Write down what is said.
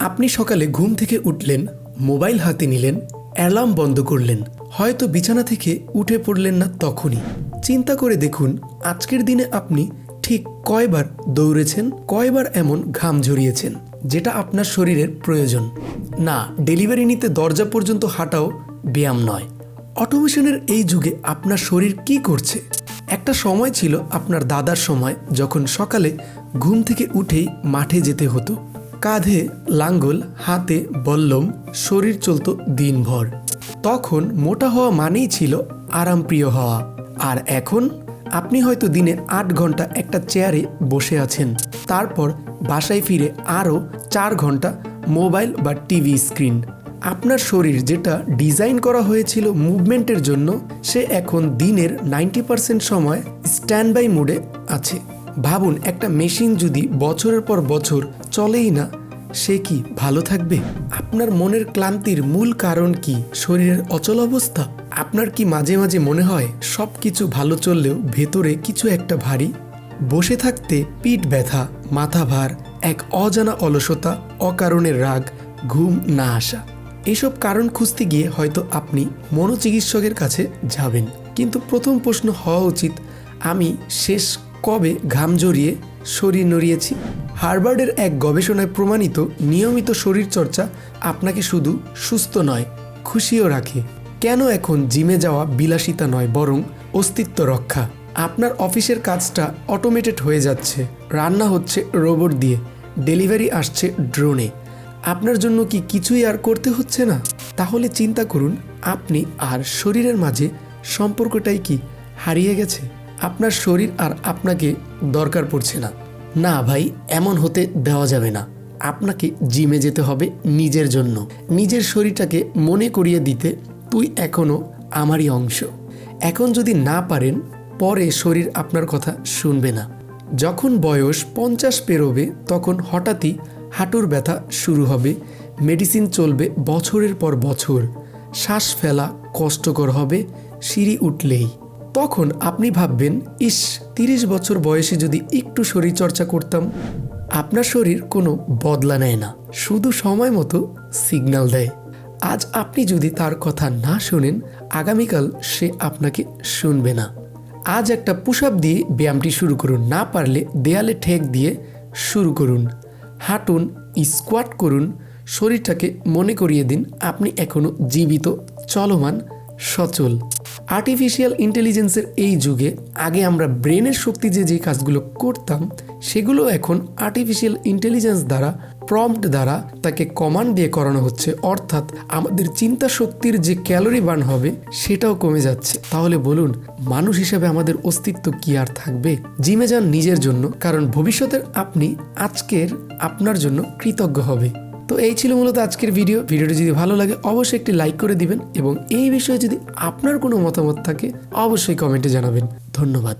আপনি সকালে ঘুম থেকে উঠলেন, মোবাইল হাতে নিলেন, অ্যালার্ম বন্ধ করলেন। হয়তো বিছানা থেকে উঠে পড়লেন না তখনই। চিন্তা করে দেখুন, আজকের দিনে আপনি ঠিক কয়বার দৌড়েছেন, কয়বার এমন ঘাম ঝরিয়েছেন, যেটা আপনার শরীরের প্রয়োজন। না, ডেলিভারি নিতে দরজা পর্যন্ত হাঁটাও ব্যায়াম নয়। অটোমেশনের এই যুগে আপনার শরীর কি করছে? একটা সময় ছিল আপনার দাদার সময়, যখন সকালে ঘুম থেকে উঠেই মাঠে যেতে হতো। কাঁধে লাঙ্গল, হাতে বল্লম, শরীর চলতো দিনভর। তখন মোটা হওয়া মানেই ছিল আরামপ্রিয় হওয়া। আর এখন আপনি হয়তো দিনে আট ঘণ্টা একটা চেয়ারে বসে আছেন। তারপর বাসায় ফিরে আরও চার ঘণ্টা মোবাইল বা টিভি স্ক্রিন। আপনার শরীর যেটা ডিজাইন করা হয়েছিল মুভমেন্টের জন্য, সে এখন দিনের নাইনটি পার্সেন্ট সময় স্ট্যান্ড বাই মোডে আছে। ভাবুন, একটা মেশিন যদি বছরের পর বছর চলেই না, সে কি ভালো থাকবে? আপনার মনের ক্লান্তির মূল কারণ কি? শরীরের অচল অবস্থা? আপনার কি মাঝে মাঝে মনে হয় সব কিছু ভালো চললেও ভেতরে কিছু একটা ভারী? বসে থাকতে পিঠ ব্যথা, মাথা ভার, এক অজানা অলসতা অকারণের রাগ, ঘুম না আসা। এসব কারণ খুঁজতে গিয়ে হয়তো আপনি মনোচিকিৎসকের কাছে যাবেন। কিন্তু প্রথম প্রশ্ন হওয়া উচিত, আমি শেষ কবে ঘাম জড়িয়ে শরীর নড়িয়েছি? হার্ভার্ডের এক গবেষণায় প্রমাণিত নিয়মিত শরীরচর্চা আপনাকে শুধু সুস্থ নয়, খুশিও রাখে। কেন এখন জিমে যাওয়া বিলাসিতা নয়, বরং অস্তিত্ব রক্ষা? আপনার অফিসের কাজটা অটোমেটেড হয়ে যাচ্ছে। রান্না হচ্ছে রোবট দিয়ে, ডেলিভারি আসছে ড্রোনে। আপনার জন্য কি কিছুই আর করতে হচ্ছে না? তাহলে চিন্তা করুন, আপনি আর শরীরের মাঝে সম্পর্কটাই কি হারিয়ে গেছে? আপনার শরীর আর আপনাকে দরকার পড়ছে না। না ভাই, এমন হতে দেওয়া যাবে না। আপনাকে জিমে যেতে হবে নিজের জন্য। নিজের শরীরটাকে মনে করিয়ে দিতে তুই এখনও আমারই অংশ। এখন যদি না পারেন, পরে শরীর আপনার কথা শুনবে না। যখন বয়স পঞ্চাশ পেরোবে, তখন হঠাৎই হাঁটুর ব্যথা শুরু হবে। মেডিসিন চলবে বছরের পর বছর। শ্বাস ফেলা কষ্টকর হবে, সিঁড়ি উঠলেই। তখন আপনি ভাববেন, ইস, তিরিশ বছর বয়সে যদি একটু শরীরচর্চা করতাম, আপনার শরীর কোনো বদলা নেয় না। শুধু সময় মতো সিগন্যাল দেয়। আজ আপনি যদি তার কথা না শোনেন, আগামীকাল সে আপনাকে শুনবে না। আজ একটা পুশ আপ দিয়ে ব্যায়ামটি শুরু করুন। না পারলে দেয়ালে ঠেক দিয়ে শুরু করুন। হাঁটুন স্কোয়াট করুন। শরীরটাকে মনে করিয়ে দিন, আপনি এখনও জীবিত, চলমান, সচল। আর্টিফিশিয়াল ইন্টেলিজেন্সের এই যুগে, আগে আমরা ব্রেনের শক্তি যে যে কাজগুলো করতাম, সেগুলো এখন আর্টিফিশিয়াল ইন্টেলিজেন্স দ্বারা প্রম্পট দ্বারা তাকে কমান্ড দিয়ে করানো হচ্ছে। অর্থাৎ আমাদের চিন্তা শক্তির যে ক্যালোরি বার্ন হবে, সেটাও কমে যাচ্ছে। তাহলে বলুন, মানুষ হিসেবে আমাদের অস্তিত্ব কি আর থাকবে? জিমে যান নিজের জন্য, কারণ ভবিষ্যতের আপনি আজকের আপনার জন্য কৃতজ্ঞ হবে। তো এই ছিল মূলত আজকের ভিডিও। ভিডিওটি যদি ভালো লাগে, অবশ্যই একটি লাইক করে দিবেন এবং এই বিষয়ে যদি আপনার কোনো মতামত থাকে, অবশ্যই কমেন্টে জানাবেন। ধন্যবাদ।